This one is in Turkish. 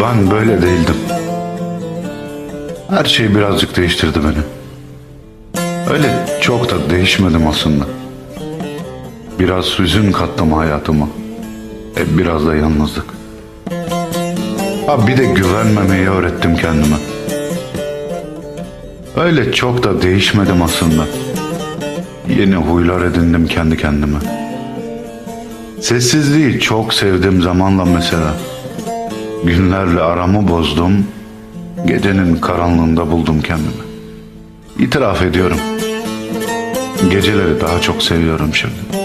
Ben böyle değildim. Her şey birazcık değiştirdi beni. Öyle çok da değişmedim aslında. Biraz hüzün kattım hayatıma. E biraz da yalnızlık. Ha bir de güvenmemeyi öğrettim kendime. Öyle çok da değişmedim aslında. Yeni huylar edindim kendi kendime. Sessizliği çok sevdim zamanla mesela. Günlerle aramı bozdum. Gecenin karanlığında buldum kendimi. İtiraf ediyorum. Geceleri daha çok seviyorum şimdi.